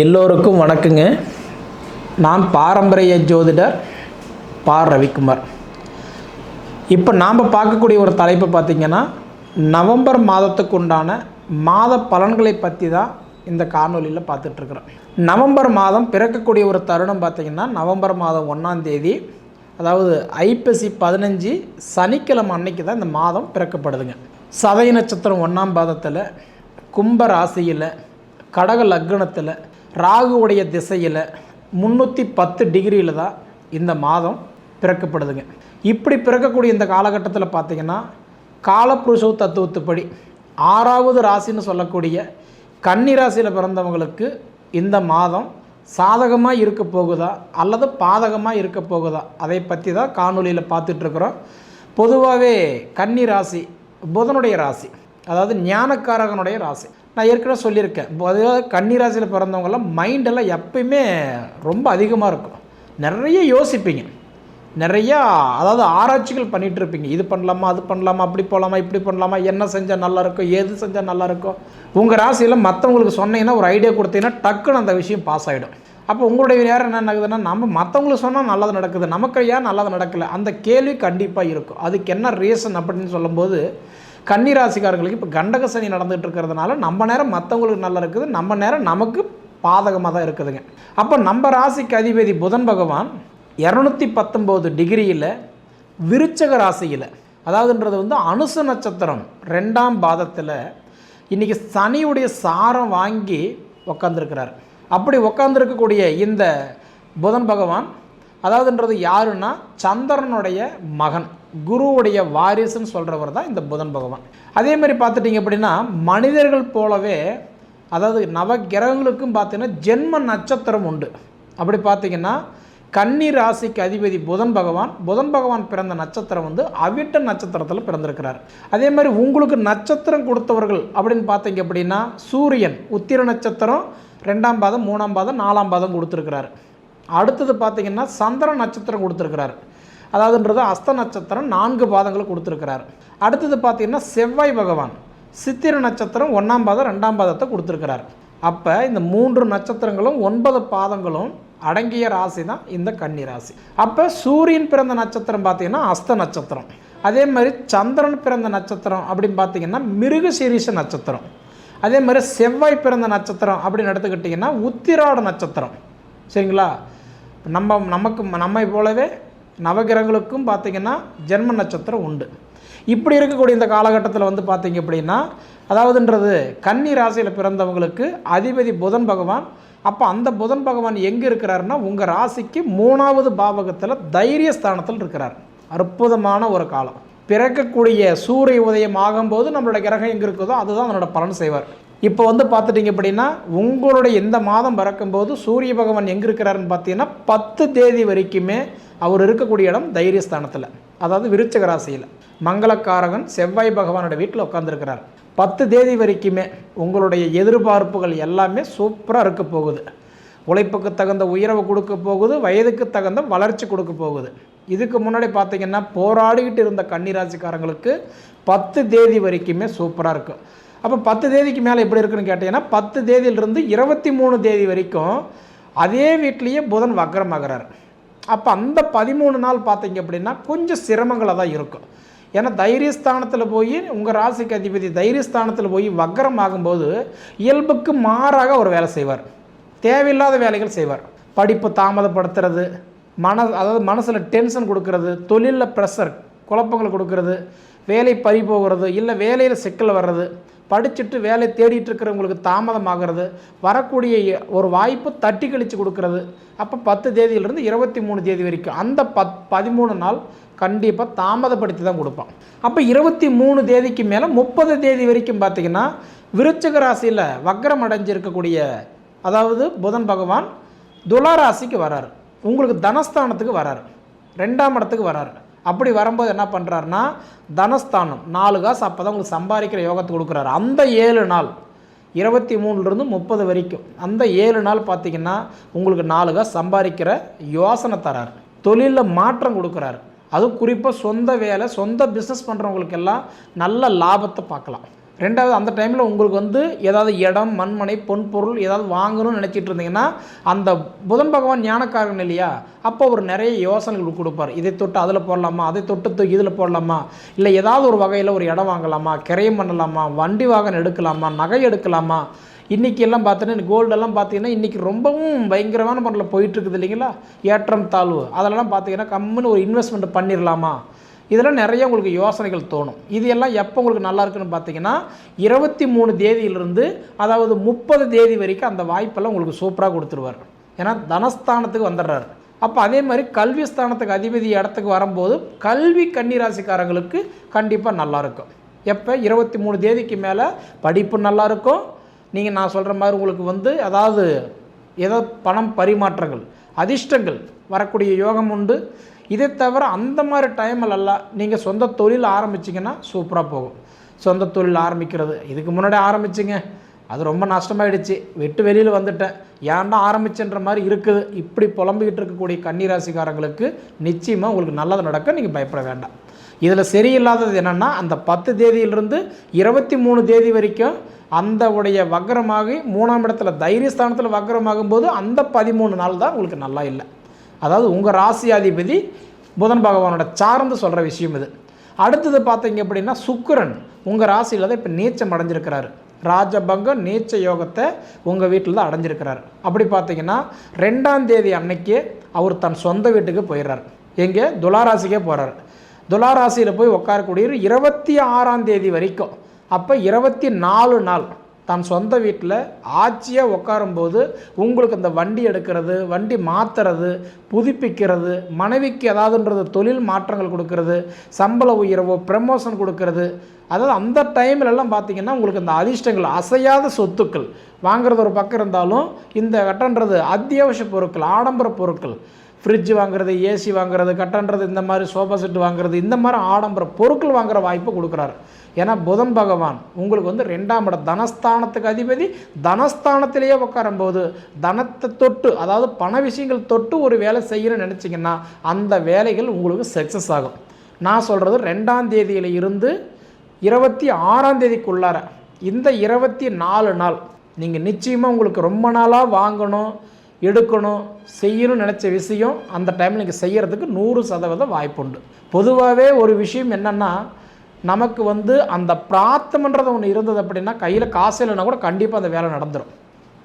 எல்லோருக்கும் வணக்கங்க. நான் பாரம்பரிய ஜோதிடர் பா ரவிக்குமார். இப்போ நாம் பார்க்கக்கூடிய ஒரு தலைப்பு பார்த்திங்கன்னா நவம்பர் மாதத்துக்கு உண்டான மாத பலன்களை பற்றி தான் இந்த காணொலியில் பார்த்துட்ருக்குறோம் நவம்பர் மாதம் பிறக்கக்கூடிய ஒரு தருணம் பார்த்திங்கன்னா நவம்பர் மாதம் ஒன்றாம் தேதி அதாவது ஐப்பசி பதினஞ்சு சனிக்கிழமை அன்னைக்கு தான் இந்த மாதம் பிறக்கப்படுதுங்க. சதய நட்சத்திரம் ஒன்றாம் பாதத்தில் கும்ப ராசியில் கடக லக்னத்தில் ராகுவுடைய திசையில் முந்நூற்றி பத்து டிகிரியில் தான் இந்த மாதம் பிறக்கப்படுதுங்க. இப்படி பிறக்கக்கூடிய இந்த காலகட்டத்தில் பார்த்திங்கன்னா காலப்புருஷ தத்துவத்துப்படி ஆறாவது ராசின்னு சொல்லக்கூடிய கன்னி ராசியில் பிறந்தவங்களுக்கு இந்த மாதம் சாதகமாக இருக்க போகுதா அல்லது பாதகமாக இருக்க போகுதா அதை பற்றி தான் காணொலியில் பார்த்துட்ருக்குறோம். பொதுவாகவே கன்னி ராசி புதனுடைய ராசி அதாவது ஞானக்காரகனுடைய ராசி. நான் ஏற்கனவே சொல்லியிருக்கேன். அதாவது கன்னிராசியில் பிறந்தவங்கெல்லாம் மைண்டெல்லாம் எப்பயுமே ரொம்ப அதிகமாக இருக்கும். நிறைய யோசிப்பீங்க. நிறையா அதாவது ஆராய்ச்சிகள் பண்ணிகிட்டு இருப்பீங்க. இது பண்ணலாமா அது பண்ணலாமா அப்படி போகலாமா இப்படி பண்ணலாமா என்ன செஞ்சால் நல்லாயிருக்கும் எது ஏது செஞ்சால் நல்லாயிருக்கும் உங்கள் ராசியில் மற்றவங்களுக்கு சொன்னீங்கன்னா ஒரு ஐடியா கொடுத்தீங்கன்னா டக்குன்னு அந்த விஷயம் பாஸ் ஆகிடும் அப்போ உங்களுடைய நேரம் என்ன நடக்குதுன்னா நம்ம மற்றவங்களுக்கு சொன்னால் நல்லது நடக்குது. நமக்கு ஏன் நல்லது நடக்கலை? அந்த கேள்வி கண்டிப்பாக இருக்கும். அதுக்கு என்ன ரீசன் அப்படின்னு சொல்லும்போது கன்னிராசிக்காரங்களுக்கு இப்போ கண்டக சனி நடந்துகிட்டு இருக்கிறதுனால நம்ம நேரம் மற்றவங்களுக்கு நல்லா இருக்குது. நம்ம நேரம் நமக்கு பாதகமாக தான் இருக்குதுங்க. அப்போ நம்ம ராசிக்கு அதிபதி புதன் பகவான் இரநூத்தி பத்தொம்போது டிகிரியில் விருச்சக ராசியில் அதாவதுன்றது வந்து அனுச நட்சத்திரம் ரெண்டாம் பாதத்தில் இன்றைக்கி சனியுடைய சாரம் வாங்கி உக்காந்துருக்கிறார். அப்படி உக்காந்துருக்கக்கூடிய இந்த புதன் பகவான் அதாவதுன்றது யாருன்னா சந்திரனுடைய மகன். குருவுடைய வாரிசுன்னு சொல்கிறவர் தான் இந்த புதன் பகவான். அதே மாதிரி பார்த்துட்டிங்க அப்படின்னா மனிதர்கள் போலவே அதாவது நவ கிரகங்களுக்கும் பார்த்தீங்கன்னா ஜென்ம நட்சத்திரம் உண்டு. அப்படி பார்த்தீங்கன்னா கன்னி ராசிக்கு அதிபதி புதன் பகவான் புதன் பகவான் பிறந்த நட்சத்திரம் வந்து அவிட்ட நட்சத்திரத்தில் பிறந்திருக்கிறார். அதே மாதிரி உங்களுக்கு நட்சத்திரம் கொடுத்தவர்கள் அப்படின்னு பார்த்தீங்க அப்படின்னா சூரியன் உத்திர நட்சத்திரம் ரெண்டாம் பாதம் மூணாம் பாதம் நாலாம் பாதம் கொடுத்துருக்கிறாரு. அடுத்தது பார்த்தீங்கன்னா சந்திர நட்சத்திரம் கொடுத்துருக்கிறார். அதாவதுன்றது அஸ்த நட்சத்திரம் நான்கு பாதங்கள் கொடுத்துருக்கிறார். அடுத்தது பார்த்தீங்கன்னா செவ்வாய் பகவான். சித்திர நட்சத்திரம் ஒன்றாம் பாதம் ரெண்டாம் பாதத்தை கொடுத்துருக்கிறார். அப்போ இந்த மூன்று நட்சத்திரங்களும் ஒன்பது பாதங்களும் அடங்கிய ராசி தான் இந்த கன்னி ராசி. அப்போ சூரியன் பிறந்த நட்சத்திரம் பார்த்தீங்கன்னா அஸ்த நட்சத்திரம். அதே மாதிரி சந்திரன் பிறந்த நட்சத்திரம் அப்படின்னு பார்த்தீங்கன்னா மிருகசீரிஷ நட்சத்திரம். அதே மாதிரி செவ்வாய் பிறந்த நட்சத்திரம் அப்படின்னு எடுத்துக்கிட்டிங்கன்னா உத்திராட நட்சத்திரம். சரிங்களா? நம்ம நமக்கு நம்மை போலவே நவகிரகங்களுக்கும் பார்த்திங்கன்னா ஜென்ம நட்சத்திரம் உண்டு. இப்படி இருக்கக்கூடிய இந்த காலகட்டத்தில் வந்து பார்த்திங்க அப்படின்னா அதாவதுன்றது கன்னி ராசியில் பிறந்தவங்களுக்கு அதிபதி புதன் பகவான். அப்போ அந்த புதன் பகவான் எங்கே இருக்கிறாருன்னா உங்கள் ராசிக்கு மூணாவது பாவகத்தில் தைரிய ஸ்தானத்தில் இருக்கிறார். அற்புதமான ஒரு காலம். பிறக்கக்கூடிய சூரிய உதயம் ஆகும்போது நம்மளோட கிரகம் எங்கே இருக்குதோ அதுதான் அதனோட பலன் செய்வார். இப்போ வந்து பார்த்துட்டிங்க அப்படின்னா உங்களுடைய இந்த மாதம் பிறக்கும்போது சூரிய பகவான் எங்கே இருக்கிறாருன்னு பார்த்தீங்கன்னா பத்து தேதி வரைக்குமே அவர் இருக்கக்கூடிய இடம் தைரியஸ்தானத்தில். அதாவது விருச்சக ராசியில். மங்களக்காரகன் செவ்வாய் பகவானோட வீட்டில் உட்காந்துருக்கிறார் பத்து தேதி வரைக்குமே உங்களுடைய எதிர்பார்ப்புகள் எல்லாமே சூப்பராக இருக்க போகுது. உழைப்புக்கு தகுந்த உயர்வு கொடுக்க போகுது வயதுக்கு தகுந்த வளர்ச்சி கொடுக்க போகுது. இதுக்கு முன்னாடி பார்த்தீங்கன்னா போராடிக்கிட்டு இருந்த கன்னிராசிக்காரங்களுக்கு பத்து தேதி வரைக்குமே சூப்பராக இருக்கும் அப்போ பத்து தேதிக்கு மேலே எப்படி இருக்குன்னு கேட்டிங்கன்னா பத்து தேதியிலிருந்து இருபத்தி மூணு தேதி வரைக்கும் அதே வீட்லேயே புதன் வக்கரமாகிறார். அப்போ அந்த பதிமூணு நாள் பார்த்தீங்க அப்படின்னா கொஞ்சம் சிரமங்களாக தான் இருக்கும். ஏன்னா தைரியஸ்தானத்தில் போய் உங்கள் ராசிக்கு அதிபதி தைரியஸ்தானத்தில் போய் வக்கரம் ஆகும்போது இயல்புக்கு மாறாக ஒரு வேலை செய்வார். தேவையில்லாத வேலைகள் செய்வார். படிப்பு தாமதப்படுத்துறது மன அதாவது மனசில் டென்ஷன் கொடுக்கறது தொழிலில் ப்ரெஷர் குழப்பங்கள் கொடுக்கறது வேலை பறி போகிறது இல்லை வேலையில் சிக்கல் வர்றது படிச்சுட்டு வேலை தேடிட்டு இருக்கிறவங்களுக்கு தாமதமாகிறது வரக்கூடிய ஒரு வாய்ப்பு தட்டி கழித்து கொடுக்கறது. அப்போ பத்து தேதியிலிருந்து இருபத்தி மூணு தேதி வரைக்கும் அந்த பத் பதிமூணு நாள் கண்டிப்பாக தாமதப்படுத்தி தான் கொடுப்பான். அப்போ இருபத்தி மூணு தேதிக்கு மேலே முப்பது தேதி வரைக்கும் பார்த்திங்கன்னா விருச்சக ராசியில் வக்ரம் அடைஞ்சிருக்கக்கூடிய அதாவது புதன் பகவான் துலா ராசிக்கு வராரு. உங்களுக்கு தனஸ்தானத்துக்கு வராரு. ரெண்டாம் இடத்துக்கு வராரு. அப்படி வரும்போது என்ன பண்ணுறாருனா தனஸ்தானம். நாலு காசு அப்போ தான் உங்களுக்கு சம்பாதிக்கிற யோகத்தை கொடுக்குறாரு. அந்த ஏழு நாள் இருபத்தி மூணுலேருந்து முப்பது வரைக்கும் அந்த ஏழு நாள் பார்த்தீங்கன்னா உங்களுக்கு நாலு காசு சம்பாதிக்கிற யோசனை தராரு. தொழிலில் மாற்றம் கொடுக்குறாரு. அதுவும் குறிப்பாக சொந்த வேலை சொந்த பிஸ்னஸ் பண்ணுறவங்களுக்கெல்லாம் நல்ல லாபத்தை பார்க்கலாம். ரெண்டாவது அந்த டைமில் உங்களுக்கு வந்து ஏதாவது இடம் மண்மனை பொன் பொருள் ஏதாவது வாங்கணும்னு நினச்சிட்டு இருந்தீங்கன்னா அந்த புதன் பகவான் ஞானக்காரன் இல்லையா? அப்போ அவர் நிறைய யோசனைகள் கொடுப்பார். இதை தொட்டு அதில் போடலாமா? அதை தொட்டு இதில் போடலாமா? இல்லை ஏதாவது ஒரு வகையில் ஒரு இடம் வாங்கலாமா? கிரையம் பண்ணலாமா? வண்டி வாகனம் எடுக்கலாமா? நகை எடுக்கலாமா? இன்றைக்கி எல்லாம் பார்த்தீங்கன்னா கோல்டெல்லாம் பார்த்தீங்கன்னா இன்றைக்கி ரொம்பவும் பயங்கரமான முறையில் போயிட்டுருக்குது இல்லைங்களா? ஏற்றம் தாழ்வு. அதெல்லாம் பார்த்தீங்கன்னா கம்முன்னு ஒரு இன்வெஸ்ட்மெண்ட் பண்ணிடலாமா இதெல்லாம் நிறைய உங்களுக்கு யோசனைகள் தோணும். இது எல்லாம் எப்போ உங்களுக்கு நல்லா இருக்குன்னு பார்த்தீங்கன்னா இருபத்தி மூணு தேதியிலிருந்து அதாவது முப்பது தேதி வரைக்கும் அந்த வாய்ப்பெல்லாம் உங்களுக்கு சூப்பராக கொடுத்துருவார். ஏன்னா தனஸ்தானத்துக்கு வந்துடுறாரு. அப்போ அதே மாதிரி கல்வி ஸ்தானத்துக்கு அதிபதி இடத்துக்கு வரும்போது கல்வி கன்னிராசிக்காரங்களுக்கு கண்டிப்பாக நல்லாயிருக்கும் எப்போ? இருபத்தி மூணு தேதிக்கு மேலே படிப்பு நல்லாயிருக்கும் நீங்கள் நான் சொல்கிற மாதிரி உங்களுக்கு வந்து அதாவது ஏதோ பணம் பரிமாற்றங்கள் அதிர்ஷ்டங்கள் வரக்கூடிய யோகம் உண்டு. இதை தவிர அந்த மாதிரி டைமிலெல்லாம் நீங்கள் சொந்த தொழில் ஆரம்பிச்சிங்கன்னா சூப்பராக போகும். சொந்த தொழில் ஆரம்பிக்கிறது. இதுக்கு முன்னாடி ஆரம்பிச்சிங்க. அது ரொம்ப நஷ்டமாயிடுச்சு. வெட்டு வெளியில் வந்துட்டேன். ஏன்டா ஆரம்பிச்சுன்ற மாதிரி இருக்குது. இப்படி புலம்பிக்கிட்டு இருக்கக்கூடிய கன்னிராசிக்காரங்களுக்கு நிச்சயமாக உங்களுக்கு நல்லது நடக்க நீங்கள் பயப்பட வேண்டாம். இதில் சரியில்லாதது என்னென்னா அந்த பத்து தேதியிலிருந்து இருபத்தி மூணு தேதி வரைக்கும் அந்த உடைய வக்கரமாகி மூணாம் இடத்துல தைரியஸ்தானத்தில் வக்கரமாகும் போது அந்த பதிமூணு நாள் தான் உங்களுக்கு நல்லா இல்லை. அதாவது உங்கள் ராசியாதிபதி புதன் பகவானோட சார்ந்து சொல்கிற விஷயம் இது. அடுத்தது பார்த்தீங்க அப்படின்னா சுக்கரன். உங்கள் ராசியில் தான் இப்போ நீச்சம் அடைஞ்சிருக்கிறாரு. ராஜபங்கம் நீச்ச யோகத்தை உங்கள் வீட்டில் தான் அடைஞ்சிருக்கிறார். அப்படி பார்த்தீங்கன்னா ரெண்டாம் தேதி அன்னைக்கு அவர் தன் சொந்த வீட்டுக்கு போயிடுறார். எங்கே? துளாராசிக்கே போகிறார் துளாராசியில் போய் உட்காரக்கூடிய இருபத்தி ஆறாம் தேதி வரைக்கும். அப்போ இருபத்தி நாலு நாள். தான் சொந்த வீட்டில் ஆட்சியாக உட்காரும்போது உங்களுக்கு இந்த வண்டி எடுக்கிறது வண்டி மாற்றுறது புதுப்பிக்கிறது மனைவிக்கு ஏதாவதுன்றது தொழில் மாற்றங்கள் கொடுக்கறது சம்பள உயர்வோ ப்ரமோஷன் கொடுக்கறது. அதாவது அந்த டைம்லலாம் பார்த்தீங்கன்னா உங்களுக்கு இந்த அதிர்ஷ்டங்கள் அசையாத சொத்துக்கள். வாங்குறது ஒரு பக்கம் இருந்தாலும் இந்த கட்டன்றது அத்தியாவசிய பொருட்கள் ஆடம்பர பொருட்கள். ஃப்ரிட்ஜ் வாங்குறது ஏசி வாங்குறது கட்டன்றது இந்த மாதிரி சோஃபா செட்டு வாங்குறது இந்த மாதிரி ஆடம்பர பொருட்கள் வாங்குற வாய்ப்பு கொடுக்குறாரு. ஏன்னா புதன் பகவான் உங்களுக்கு வந்து ரெண்டாம் இடம் தனஸ்தானத்துக்கு அதிபதி தனஸ்தானத்திலேயே உட்காரும்போது தனத்தை தொட்டு அதாவது பண விஷயங்கள் தொட்டு ஒரு வேலை செய்யணும்னு நினச்சிங்கன்னா அந்த வேலைகள் உங்களுக்கு சக்ஸஸ் ஆகும். நான் சொல்கிறது ரெண்டாம் தேதியில் இருந்து இருபத்தி ஆறாம் தேதிக்குள்ளார இந்த இருபத்தி நாலு நாள் நீங்கள் நிச்சயமாக உங்களுக்கு ரொம்ப நாளாக வாங்கணும் எடுக்கணும் செய்யணும்னு நினச்ச விஷயம் அந்த டைமில் நீங்கள் செய்கிறதுக்கு நூறு சதவீதம் வாய்ப்புண்டு. பொதுவாகவே ஒரு விஷயம் என்னென்னா நமக்கு வந்து அந்த பிரார்த்தம்ன்றது ஒன்று இருந்தது அப்படின்னா கையில் காசு இல்லைன்னா கூட கண்டிப்பாக அந்த வேலை நடந்துடும்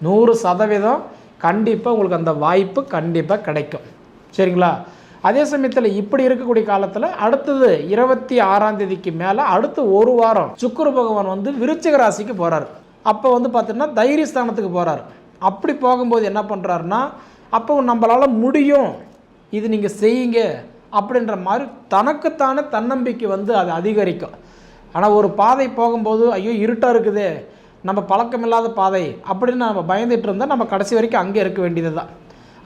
நூறு சதவீதம் கண்டிப்பாக உங்களுக்கு அந்த வாய்ப்பு கண்டிப்பாக கிடைக்கும். சரிங்களா? அதே சமயத்தில் இப்படி இருக்கக்கூடிய காலத்தில் அடுத்தது இருபத்தி ஆறாம் தேதிக்கு மேலே அடுத்து ஒரு வாரம் சுக்குரு பகவான் வந்து விருச்சிக ராசிக்கு போகிறார் அப்போ வந்து பார்த்தீங்கன்னா தைரியஸ்தானத்துக்கு போகிறார் அப்படி போகும்போது என்ன பண்ணுறாருன்னா அப்போ நம்மளால் முடியும். இது நீங்கள் செய்யுங்க. அப்படின்ற மாதிரி தனக்குத்தானே தன்னம்பிக்கை வந்து அது அதிகரிக்கும். ஆனால் ஒரு பாதை போகும்போது ஐயோ இருட்டாக இருக்குதே நம்ம பழக்கமில்லாத பாதை அப்படின்னு நம்ம பயந்துட்டு இருந்தால் நம்ம கடைசி வரைக்கும் அங்கே இருக்க வேண்டியது தான்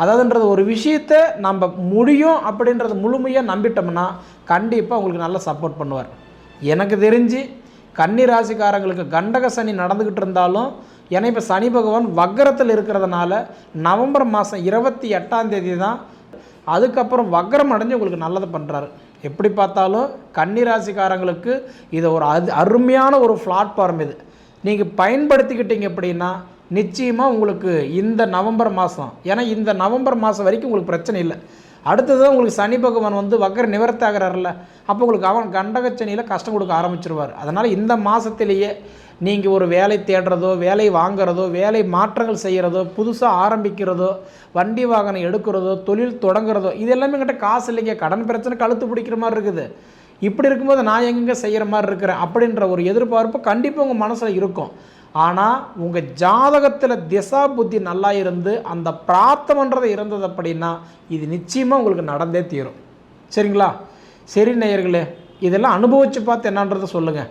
அதாவதுன்றது ஒரு விஷயத்தை நம்ம முடியும் அப்படின்றத முழுமையாக நம்பிட்டோம்னா கண்டிப்பாக உங்களுக்கு நல்லா சப்போர்ட் பண்ணுவார். எனக்கு தெரிஞ்சு கன்னி ராசிக்காரங்களுக்கு கண்டக சனி நடந்துக்கிட்டு இருந்தாலும் ஏன்னா இப்போ சனி பகவான் வக்கரத்தில் இருக்கிறதுனால நவம்பர் மாதம் இருபத்தி எட்டாம் தேதி தான் அதுக்கப்புறம் வக்கரம் அடைஞ்சு உங்களுக்கு நல்லது பண்ணுறாரு எப்படி பார்த்தாலும் கன்னிராசிக்காரங்களுக்கு இது ஒரு அது அருமையான ஒரு பிளாட்ஃபார்ம் இது. நீங்கள் பயன்படுத்திக்கிட்டீங்க அப்படின்னா நிச்சயமாக உங்களுக்கு இந்த நவம்பர் மாதம் ஏன்னா இந்த நவம்பர் மாதம் வரைக்கும் உங்களுக்கு பிரச்சனை இல்லை. அடுத்தது உங்களுக்கு சனி பகவான் வந்து வக்கர நிவர்த்தி ஆகிறாருல்ல அப்போ உங்களுக்கு அவன் கண்டகச்சனியில் கஷ்டம் கொடுக்க ஆரம்பிச்சிருவார். அதனால் இந்த மாதத்திலேயே நீங்கள் ஒரு வேலை தேடுறதோ வேலை வாங்குறதோ வேலை மாற்றங்கள் செய்கிறதோ புதுசாக ஆரம்பிக்கிறதோ வண்டி வாகனம் எடுக்கிறதோ தொழில் தொடங்குறதோ இது எல்லாமே கிட்ட காசு இல்லைங்க. கடன் பிரச்சனை கழுத்து பிடிக்கிற மாதிரி இருக்குது. இப்படி இருக்கும்போது நான் எங்கெங்கே செய்கிற மாதிரி இருக்கிறேன் அப்படின்ற ஒரு எதிர்பார்ப்பு கண்டிப்பாக உங்கள் மனசில் இருக்கும். ஆனால் உங்கள் ஜாதகத்தில் திசா புத்தி நல்லா இருந்து அந்த பிராத்தமன்றது இருந்தது அப்படின்னா இது நிச்சயமாக உங்களுக்கு நடந்தே தீரும். சரிங்களா? சரி நேயர்களே இதெல்லாம் அனுபவித்து பார்த்து என்னன்றதை சொல்லுங்கள்